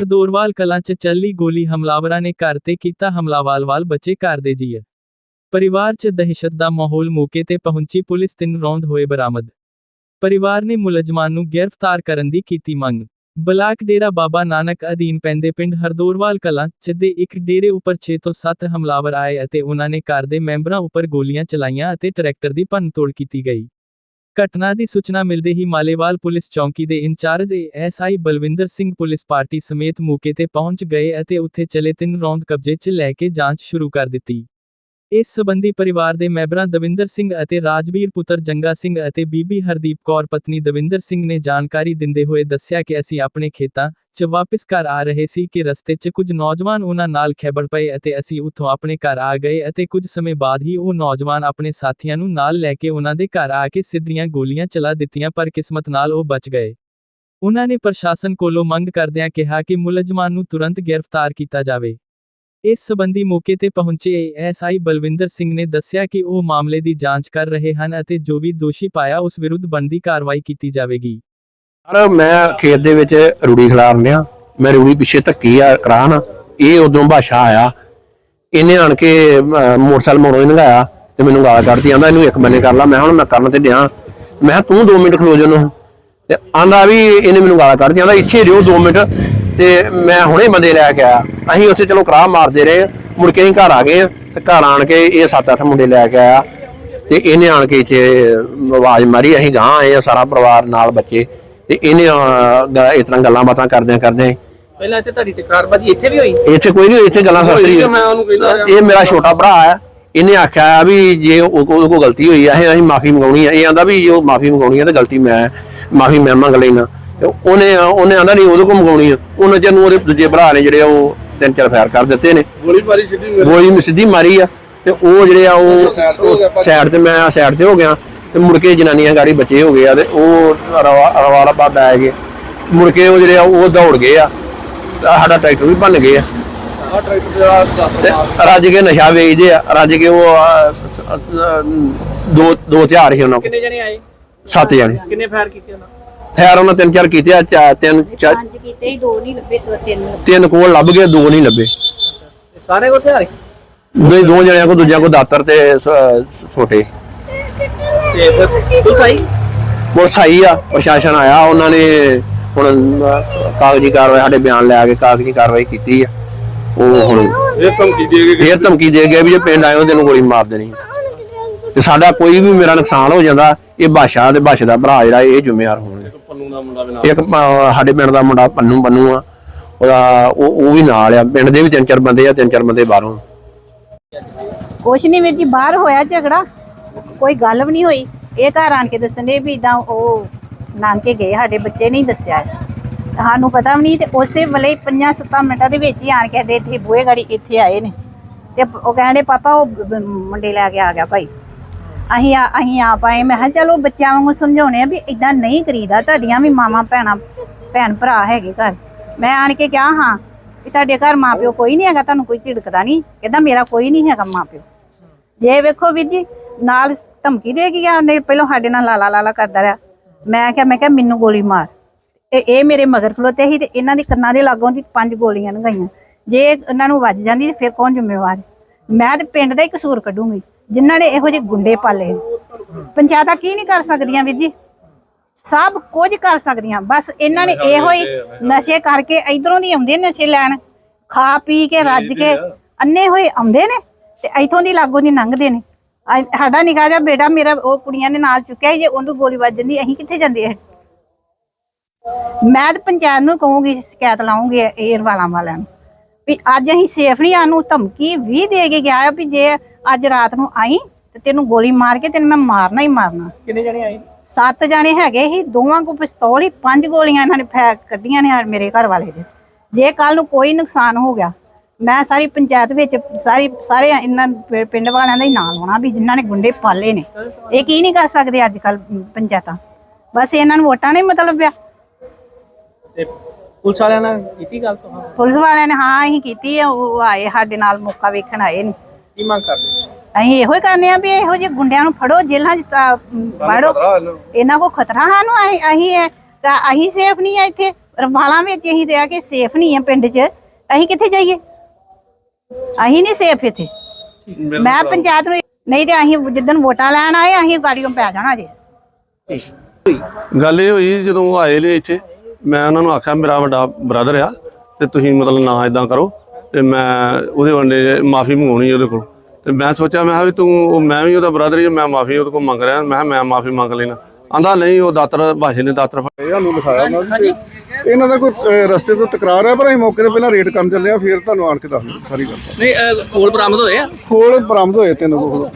ਹਰਦੋਰਵਾਲ ਕਲਾਂ 'ਚ ਚੱਲੀ ਗੋਲੀ ਹਮਲਾਵਰਾਂ ਨੇ ਘਰ ਤੇ ਕੀਤਾ ਹਮਲਾ ਵਾਲ-ਵਾਲ ਬੱਚੇ ਘਰ ਦੇ ਜੀਅ। ਪਰਿਵਾਰ 'ਚ ਦਹਿਸ਼ਤ ਦਾ ਮਾਹੌਲ ਮੌਕੇ ਤੇ ਪਹੁੰਚੀ ਪੁਲਿਸ ਤਿੰਨ ਰੌਂਦ ਹੋਏ ਬਰਾਮਦ। ਪਰਿਵਾਰ ਨੇ ਮੁਲਜ਼ਮਾਨ ਨੂੰ ਗ੍ਰਿਫਤਾਰ ਕਰਨ ਦੀ ਕੀਤੀ ਮੰਗ। ਬਲਾਕ ਡੇਰਾ ਬਾਬਾ ਨਾਨਕ ਅਧੀਨ ਪੈਂਦੇ ਪਿੰਡ ਹਰਦੋਰਵਾਲ ਕਲਾਂ 'ਚ ਦੇ ਇੱਕ ਡੇਰੇ ਉੱਪਰ 6 ਤੋਂ 7 ਹਮਲਾਵਰ ਆਏ ਅਤੇ ਉਹਨਾਂ ਨੇ ਘਰ ਦੇ ਮੈਂਬਰਾਂ ਉੱਪਰ ਗੋਲੀਆਂ ਚਲਾਈਆਂ ਅਤੇ ਟਰੈਕਟਰ ਦੀ ਭੰਨਤੋੜ ਕੀਤੀ ਗਈ। ਘਟਨਾ ਦੀ ਸੂਚਨਾ ਮਿਲਦੇ ਹੀ ਮਾਲੇਵਾਲ ਪੁਲਿਸ ਚੌਂਕੀ ਦੇ incharge SI Balwinder Singh police party ਸਮੇਤ ਮੌਕੇ ਤੇ ਪਹੁੰਚ ਗਏ ਅਤੇ ਉੱਥੇ ਚਲੇ ਤਿੰਨ ਰੌਂਦ ਕਬਜ਼ੇ 'ਚ ਲੈ ਕੇ ਜਾਂਚ ਸ਼ੁਰੂ ਕਰ ਦਿੱਤੀ। ਇਸ ਸਬੰਧੀ ਪਰਿਵਾਰ ਦੇ ਮੈਂਬਰਾਂ ਦਵਿੰਦਰ ਸਿੰਘ ਅਤੇ ਰਾਜਵੀਰ ਪੁੱਤਰ ਜੰਗਾ ਸਿੰਘ ਅਤੇ ਬੀਬੀ ਹਰਦੀਪ ਕੌਰ ਪਤਨੀ ਦਵਿੰਦਰ ਸਿੰਘ ਨੇ ਜਾਣਕਾਰੀ ਦਿੰਦੇ ਹੋਏ ਦੱਸਿਆ ਕਿ ਅਸੀਂ ਆਪਣੇ ਖੇਤਾਂ 'ਚ ਵਾਪਸ ਘਰ ਆ ਰਹੇ ਸੀ ਕਿ ਰਸਤੇ 'ਚ ਕੁਝ ਨੌਜਵਾਨ ਉਹਨਾਂ ਨਾਲ ਖੈਬੜ ਪਏ ਅਤੇ ਅਸੀਂ ਉੱਥੋਂ ਆਪਣੇ ਘਰ ਆ ਗਏ ਅਤੇ ਕੁਝ ਸਮੇਂ ਬਾਅਦ ਹੀ ਉਹ ਨੌਜਵਾਨ ਆਪਣੇ ਸਾਥੀਆਂ ਨੂੰ ਨਾਲ ਲੈ ਕੇ ਉਹਨਾਂ ਦੇ ਘਰ ਆ ਕੇ ਸਿੱਧੀਆਂ ਗੋਲੀਆਂ ਚਲਾ ਦਿੱਤੀਆਂ ਪਰ ਕਿਸਮਤ ਨਾਲ ਉਹ ਬਚ ਗਏ। ਉਹਨਾਂ ਨੇ ਪ੍ਰਸ਼ਾਸਨ ਕੋਲੋਂ ਮੰਗ ਕਰਦਿਆਂ ਕਿਹਾ ਕਿ ਮੁਲਜ਼ਮਾਨ ਨੂੰ ਤੁਰੰਤ ਗ੍ਰਿਫਤਾਰ ਕੀਤਾ ਜਾਵੇ। ਇਸ ਸਬੰਧੀ ਮੌਕੇ ਤੇ ਪਹੁੰਚੇ ਐਸਆਈ ਬਲਵਿੰਦਰ ਸਿੰਘ ਨੇ ਦੱਸਿਆ ਕਿ ਉਹ ਮਾਮਲੇ ਦੀ ਜਾਂਚ ਕਰ ਰਹੇ ਹਨ ਅਤੇ ਜੋ ਵੀ ਦੋਸ਼ੀ ਪਾਇਆ ਉਸ ਵਿਰੁੱਧ ਬਣਦੀ ਕਾਰਵਾਈ ਕੀਤੀ ਜਾਵੇਗੀ। ਸਰ, ਮੈਂ ਖੇਤ ਦੇ ਵਿੱਚ ਰੂੜੀ ਖਿਲਾਰਨ ਡਿਆ। ਮੈਂ ਰੂੜੀ ਪਿੱਛੇ ਧੱਕੀ ਆ, ਕਰਾਨ। ਇਹ ਉਦੋਂ ਬਾਸ਼ਾ ਆਇਆ। ਇਹਨੇ ਆਣ ਕੇ ਮੋਟਰਸਾਈਕਲ ਮੋੜੋ ਹੀ ਲੰਘਾਇਆ ਤੇ ਮੈਨੂੰ ਗਾਲ ਕੱਢਦੀ ਆਂਦਾ ਇਹਨੂੰ ਇੱਕ ਬੰਨੇ ਕਰ ਲਾ। ਮੈਂ ਹੁਣ ਮੈਂ ਕਰਨ ਤੇ ਡਿਆ। ਮੈਂ ਕਿਹਾ, ਤੂੰ 2 ਮਿੰਟ ਖਲੋ ਜਾ ਨੂੰ ਤੇ ਆਂਦਾ ਵੀ ਇਹਨੇ ਮੈਨੂੰ ਗਾਲ ਕੱਢਦੀ ਆਂਦਾ ਇੱਥੇ ਰਿਓ 2 ਮਿੰਟ। ਤੇ ਮੈਂ ਹੁਣੇ ਬੰਦੇ ਲੈ ਕੇ ਆਇਆ। ਅਸੀਂ ਉੱਥੇ ਚਲੋ ਕਰਾਹ ਮਾਰਦੇ ਰਹੇ। ਮੁੜ ਕੇ ਅਸੀਂ ਘਰ ਆ ਗਏ ਤੇ ਘਰ ਆਣ ਕੇ ਇਹ 7-8 ਮੁੰਡੇ ਲੈ ਕੇ ਆਇਆ। ਤੇ ਇਹਨੇ ਆਣ ਕੇ ਇੱਥੇ ਆਵਾਜ਼ ਮਾਰੀ ਅਸੀਂ ਗਾਂ ਆਏ ਆ ਸਾਰਾ ਪਰਿਵਾਰ ਨਾਲ ਬੱਚੇ। ਤੇ ਇਹਨੇ ਇਸ ਤਰ੍ਹਾਂ ਗੱਲਾਂ ਬਾਤਾਂ ਕਰਦਿਆਂ ਕਰਦਿਆਂ ਪਹਿਲਾਂ ਇੱਥੇ ਤੁਹਾਡੀ ਤਕਰਾਰਬਾਜ਼ੀ ਇੱਥੇ ਵੀ ਹੋਈ? ਇੱਥੇ ਕੋਈ ਨਹੀਂ ਇੱਥੇ ਗੱਲਾਂ ਸਸਤਰੀ ਮੈਂ ਉਹਨੂੰ ਕਹਿੰਦਾ ਰਿਹਾ। ਇਹ ਮੇਰਾ ਛੋਟਾ ਭਰਾ ਆ। ਇਹਨੇ ਆਖਿਆ ਆ ਵੀ ਜੇ ਉਹ ਉਹਦੇ ਕੋਲ ਗਲਤੀ ਹੋਈ ਆ ਅਸੀਂ ਮਾਫੀ ਮੰਗਾਉਣੀ ਆ। ਇਹ ਆਂਦਾ ਵੀ ਜੋ ਮਾਫੀ ਮੰਗਾਉਣੀ ਆ ਤੇ ਗਲਤੀ ਮੈਂ ਮਾਫੀ ਮੈਂ ਮੰਗ ਲੈਣਾ ਉਹਨੇ ਉਹਨੇ ਆਂਦਾ ਨਹੀਂ ਉਹਦੇ ਕੋਲ ਮੰਗਾਉਣੀ ਆ। ਉਹਨਾਂ ਚ ਨੂੰ ਉਹਦੇ ਦੂਜੇ ਭਰਾ ਨੇ ਜਿਹੜੇ ਆ ਉਹ ਤਿੰਨ ਚਾਰ ਫਾਇਰ ਕਰ ਦਿੱਤੇ ਨੇ। ਗੋਲੀ ਮਾਰੀ ਸਿੱਧੀ ਮੇਰੇ ਗੋਲੀ ਸਿੱਧੀ ਮਾਰੀ ਆ। ਤੇ ਉਹ ਜਿਹੜੇ ਆ ਉਹ ਸਾਈਡ ਤੇ ਮੈਂ ਸਾਈਡ ਤੇ ਹੋ ਗਿਆ। ਤੇ ਮੁੜ ਕੇ ਜਨਾਨੀਆਂ ਗਾੜੀ ਬੱਚੇ ਹੋ ਗਏ ਆ ਤੇ ਉਹ ਰਵਾਲਾ ਬਾਦ ਆਏ ਗਏ। ਮੁੜ ਕੇ ਉਹ ਜਿਹੜੇ ਆ ਉਹ ਦੌੜ ਗਏ ਆ। ਸਾਡਾ ਟਰੈਕਟਰ ਵੀ ਭੰਨ ਗਏ ਆ। ਆ ਰੱਜ ਕੇ ਨਸ਼ਾ ਵੇਚਦੇ ਆ। ਰੱਜ ਕੇ ਉਹ ਆ, ਦੋ ਦੋ ਹਥਿਆਰ ਸੀ ਉਹਨਾਂ ਕੋਲ। ਕਿੰਨੇ ਜਣੇ ਆਏ? ਸੱਤ ਜਣੇ। ਕਿੰਨੇ ਫਾਇਰ ਕੀਤੇ ਉਹਨਾਂ? ਖੈਰ ਉਹਨਾਂ ਤਿੰਨ ਚਾਰ ਕੀਤੇ ਆ ਚਾ- ਤਿੰਨ ਚਾ- ਪੰਜ ਕੀਤੇ ਦੋ ਨਹੀਂ ਲੱਭੇ ਦੋ ਤਿੰਨ ਤਿੰਨ ਕੋਲ ਲੱਭ ਗਏ ਦੋ ਨਹੀਂ ਲੱਭੇ। ਸਾਰੇ ਕੋ ਹਥਿਆਰ ਸੀ? ਦੋ ਦੋ ਜਣਿਆਂ ਕੋ ਦੂਜਿਆਂ ਕੋ ਦਾਤਰ ਤੇ ਛੋਟੇ। ਤੇ ਫਿਰ ਪੁਲਿਸ ਆਈ? ਪੁਲਿਸ ਆਈ ਆ ਪ੍ਰਸ਼ਾਸਨ ਆਇਆ ਉਹਨਾਂ ਨੇ ਹੁਣ ਕਾਗਜ਼ੀ ਕਾਰਵਾਈ ਸਾਡੇ ਬਿਆਨ ਲੈ ਕੇ ਕਾਗਜ਼ੀ ਕਾਰਵਾਈ ਕੀਤੀ ਆ। ਉਹ ਹੁਣ ਇਹ ਧਮਕੀ ਦੇ ਕੇ ਫੇਰ ਧਮਕੀ ਦੇ ਗਿਆ ਵੀ ਜੇ ਪਿੰਡ ਆਇਓ ਤੈਨੂੰ ਗੋਲੀ ਮਾਰ ਦੇਣੀ। ਤੇ ਸਾਡਾ ਕੋਈ ਵੀ ਮੇਰਾ ਨੁਕਸਾਨ ਹੋ ਜਾਂਦਾ ਇਹ ਬਾਸ਼ਾ ਤੇ ਬਾਸ਼ਾ ਦਾ ਭਰਾ ਜਿਹੜਾ ਇਹ ਜ਼ਿੰਮੇਵਾਰ ਪੰਨੂ ਦਾ ਮੁੰਡਾ ਵੀ ਨਾਲ ਇੱਕ ਸਾਡੇ ਪਿੰਡ ਦਾ ਮੁੰਡਾ ਪੰਨੂ ਪੰਨੂ ਆ। ਉਹਦਾ ਉਹ ਉਹ ਵੀ ਨਾਲ ਆ। ਪਿੰਡ ਦੇ ਵੀ ਤਿੰਨ ਚਾਰ ਬੰਦੇ ਆ ਤਿੰਨ ਚਾਰ ਬੰਦੇ ਬਾਹਰੋਂ। ਕੁਛ ਨਹੀਂ ਵੀਰ ਜੀ ਬਾਹਰ ਹੋਇਆ ਝਗੜਾ। ਕੋਈ ਗੱਲ ਵੀ ਨਹੀਂ ਹੋਈ। ਇਹ ਘਰ ਆਣ ਕੇ ਦੱਸਣ ਵੀ ਇਦਾਂ ਉਹ ਨਾਨਕੇ ਗਏ ਸਾਡੇ ਬੱਚੇ ਨਹੀਂ ਦੱਸਿਆ। ਸਾਨੂੰ ਪਤਾ ਵੀ ਨਹੀਂ ਤੇ ਉਸੇ ਵੇਲੇ 5-7 ਮਿੰਟਾਂ ਦੇ ਵਿੱਚ ਹੀ ਆਣ ਕੇ ਸਾਡੇ ਇੱਥੇ ਬੂਹੇ ਗਾੜੀ ਇੱਥੇ ਆਏ ਨੇ। ਤੇ ਉਹ ਕਹਿੰਦੇ ਪਾਪਾ ਉਹ ਬ- ਮੁੰਡੇ ਲੈ ਕੇ ਆ ਗਿਆ ਭਾਈ। ਅਸੀਂ ਆ ਅਸੀਂ ਆ ਪਾਏ ਮੈਂ ਕਿਹਾ, ਚਲੋ ਬੱਚਿਆਂ ਵਾਂਗੂ ਸਮਝਾਉਣੇ ਆ ਵੀ ਇਦਾਂ ਨਹੀਂ ਕਰੀਦਾ। ਤੁਹਾਡੀਆਂ ਵੀ ਮਾਵਾਂ, ਭੈਣਾਂ, ਭੈਣ ਭਰਾ ਹੈਗੇ ਘਰ। ਮੈਂ ਆਣ ਕੇ ਕਿਹਾ, ਹਾਂ, ਵੀ ਤੁਹਾਡੇ ਘਰ ਮਾਪਿਓ ਕੋਈ ਨਹੀਂ ਹੈਗਾ, ਤੁਹਾਨੂੰ ਕੋਈ ਝਿੜਕਦਾ ਨਹੀਂ। ਕਹਿੰਦਾ, ਮੇਰਾ ਕੋਈ ਨਹੀਂ ਹੈਗਾ ਮਾਪਿਓ। ਜੇ ਵੇਖੋ ਵੀਰ ਜੀ, ਨਾਲ ਧਮਕੀ ਦੇ ਗਿਆ ਉਹਨੇ ਪਹਿਲਾਂ ਸਾਡੇ ਨਾਲ ਲਾਲਾ ਲਾਲਾ ਕਰਦਾ ਰਿਹਾ। ਮੈਂ ਕਿਹਾ ਮੈਂ ਕਿਹਾ, ਮੈਨੂੰ ਗੋਲੀ ਮਾਰ। ਤੇ ਇਹ ਮੇਰੇ ਮਗਰ ਖਲੋਤੇ ਸੀ ਤੇ ਇਹਨਾਂ ਦੇ ਕੰਨਾਂ ਦੇ ਲਾਗੋਂ ਦੀ ਪੰਜ ਗੋਲੀਆਂ ਲੰਘਾਈਆਂ। ਜੇ ਇਹਨਾਂ ਨੂੰ ਵੱਜ ਜਾਂਦੀ ਤੇ ਫਿਰ ਕੌਣ ਜ਼ਿੰਮੇਵਾਰ ਮੈਂ ਤੇ ਪਿੰਡ ਦਾ ਹੀ ਕਸੂਰ ਕੱਢੂੰਗੀ। ਜਿਨ੍ਹਾਂ ਨੇ ਇਹੋ ਜਿਹੇ ਗੁੰਡੇ ਪਾਲੇ। ਪੰਚਾਇਤਾਂ ਕੀ ਨਹੀਂ ਕਰ ਸਕਦੀਆਂ ਵੀਰ ਜੀ? ਸਭ ਕੁਝ ਕਰ ਸਕਦੀਆਂ। ਬਸ ਇਹਨਾਂ ਨੇ ਇਹੋ ਹੀ ਨਸ਼ੇ ਕਰਕੇ ਇਧਰੋਂ ਦੀ ਆਉਂਦੇ ਨਸ਼ੇ ਲੈਣ। ਖਾ ਪੀ ਕੇ ਰੱਜ ਕੇ ਅੰਨੇ ਹੋਏ ਆਉਂਦੇ ਨੇ ਤੇ ਇਥੋਂ ਦੀ ਲਾਗੋਂ ਦੀ ਲੰਘਦੇ ਨੇ। ਸਾਡਾ ਨਿਕਾ ਜਿਹਾ ਬੇਟਾ ਮੇਰਾ ਉਹ ਕੁੜੀਆਂ ਨੇ ਨਾਲ ਚੁੱਕਿਆ ਜੇ ਉਹਨੂੰ ਗੋਲੀ ਵੱਜ ਜਾਂਦੀ ਅਸੀਂ ਕਿੱਥੇ ਜਾਂਦੇ ਆ? ਮੈਂ ਤਾਂ ਪੰਚਾਇਤ ਨੂੰ ਕਹੂੰਗੀ ਸ਼ਿਕਾਇਤ ਲਾਉਂਗੀ ਏਅਰ ਵਾਲਾਂ ਵਾਲਿਆਂ ਨੂੰ ਵੀ ਅੱਜ ਅਸੀਂ ਸੇਫ ਨਹੀਂ ਆਨੂੰ ਧਮਕੀ ਵੀ ਦੇ ਕੇ ਗਿਆ ਆ ਵੀ ਜੇ ਅੱਜ ਰਾਤ ਨੂੰ ਆਈ ਤੇ ਤੈਨੂੰ ਗੋਲੀ ਮਾਰ ਕੇ ਤੈਨੂੰ ਮੈਂ ਮਾਰਨਾ ਹੀ ਮਾਰਨਾ। ਕਿੰਨੇ ਜਣੇ ਆਏ? ਸੱਤ ਜਾਣੇ ਹੈਗੇ ਸੀ ਦੋਵਾਂ ਕੋ ਪਿਸਤੌਲ ਹੀ ਪੰਜ ਗੋਲੀਆਂ ਇਹਨਾਂ ਨੇ ਫੈਕ ਕੱਢੀਆਂ ਨੇ ਮੇਰੇ ਘਰ ਵਾਲੇ ਦੇ। ਜੇ ਕੱਲ ਨੂੰ ਕੋਈ ਨੁਕਸਾਨ ਹੋ ਗਿਆ ਮੈਂ ਸਾਰੀ ਪੰਚਾਇਤ ਵਿੱਚ ਸਾਰੀ ਸਾਰੇ ਇਹਨਾਂ ਪਿੰਡ ਵਾਲਿਆਂ ਦਾ ਹੀ ਨਾਂ ਲਾਉਣਾ ਵੀ ਜਿਨ੍ਹਾਂ ਨੇ ਗੁੰਡੇ ਪਾਲੇ ਨੇ। ਇਹ ਕੀ ਨਹੀਂ ਕਰ ਸਕਦੇ ਅੱਜ ਕੱਲ ਪੰਚਾਇਤਾਂ? ਬਸ ਇਹਨਾਂ ਨੂੰ ਵੋਟਾਂ ਨਹੀਂ ਮਤਲਬ ਆ। ਤੇ ਪੁਲਿਸ ਵਾਲਿਆਂ ਨਾਲ ਕੀਤੀ ਗੱਲ ਤੋਂ? ਪੁਲਿਸ ਵਾਲਿਆਂ ਨੇ ਹਾਂ ਅਸੀਂ ਕੀਤੀ ਆ ਉਹ ਆਏ ਸਾਡੇ ਨਾਲ ਮੌਕਾ ਵੇਖਣ ਆਏ ਨੇ। ਕੀ ਮੰਗ ਕਰਦੇ ਅਸੀਂ ਇਹੋ ਹੀ ਕਰਨੇ ਆ ਵੀ ਇਹੋ ਜਿਹੇ ਗੁੰਡਿਆਂ ਨੂੰ ਫੜੋ ਜੇਲ੍ਹਾਂ 'ਚ ਤਾਂ, ਅਮ, ਵਾੜੋ ਇਹਨਾਂ ਕੋ ਖਤਰਾ ਸਾਨੂੰ ਅਸੀਂ ਅਸੀਂ ਇਹ- ਤਾਂ ਅਸੀਂ ਸੇਫ ਨਹੀਂ ਆ ਇੱਥੇ। ਰਵਾਲਾਂ ਵਿੱਚ ਅਸੀਂ ਰਿਹਾ ਕਿ ਸੇਫ ਨਹੀਂ ਆ ਪਿੰਡ 'ਚ। ਅਸੀਂ ਕਿੱਥੇ ਜਾਈਏ? ਅਸੀਂ ਨਹੀਂ ਸੇਫ ਇੱਥੇ। ਮੈਂ ਪੰਚਾਇਤ ਨੂੰ ਨਹੀਂ ਤੇ ਅਸੀਂ ਜਿੱਦਣ ਵੋਟਾਂ ਲੈਣ ਆਏ ਅਸੀਂ ਗਾੜੀਆਂ ਪੈ ਜਾਣਾ ਜੇ। ਗੱਲ ਇਹ ਹੋਈ ਜਦੋਂ ਉਹ ਆਏ ਨੇ ਇੱਥੇ ਮੈਂ ਉਹਨਾਂ ਨੂੰ ਆਖਿਆ ਮੇਰਾ ਵੱਡਾ ਬ੍ਰਦਰ ਆ ਤੇ ਤੁਸੀਂ ਮਤਲਬ ਨਾ ਇਦਾਂ ਕਰੋ। ਤੇ ਮੈਂ ਉਹਦੇ ਵੰਡੇ ਮਾਫੀ ਮੰਗਾਉਣੀ ਉਹਦੇ ਕੋਲ। ਤੇ ਮੈਂ ਸੋਚਿਆ ਮੈਂ ਕਿਹਾ ਵੀ ਤੂੰ ਉਹ ਮੈਂ ਵੀ ਉਹਦਾ ਬ੍ਰਦਰ ਹੀ ਮੈਂ ਮਾਫੀ ਉਹਦੇ ਕੋਲ ਮੰਗ ਰਿਹਾ। ਮੈਂ ਕਿਹਾ ਮੈਂ ਮਾਫੀ ਮੰਗ ਲੈਣਾ ਆਂਦਾ ਨਹੀਂ ਉਹ ਦਾਤਰ ਭਾਸ਼ੇ ਨੇ ਦਾਤਰ ਫੜ- ਇਹ ਸਾਨੂੰ ਲਿਖਾਇਆ ਉਹਨਾਂ ਨੇ ਇਹਨਾਂ ਦਾ ਕੋਈ ਰਸਤੇ ਤੋਂ ਤਕਰਾਰ ਹੈ ਪਰ ਅਸੀਂ ਮੌਕੇ ਤੇ ਪਹਿਲਾਂ ਰੇਡ ਕਰਨ ਚੱਲੇ ਆ ਫਿਰ ਤੁਹਾਨੂੰ ਆਣ ਕੇ ਦੱਸ ਦਿੰਦੇ ਸਾਰੀ ਗੱਲ। ਨਹੀਂ ਕੋਲ ਬਰਾਮਦ ਹੋਏ ਆ? ਖੋਲ ਬਰਾਮਦ ਹੋਏ ਤਿੰਨ ਕੋਲ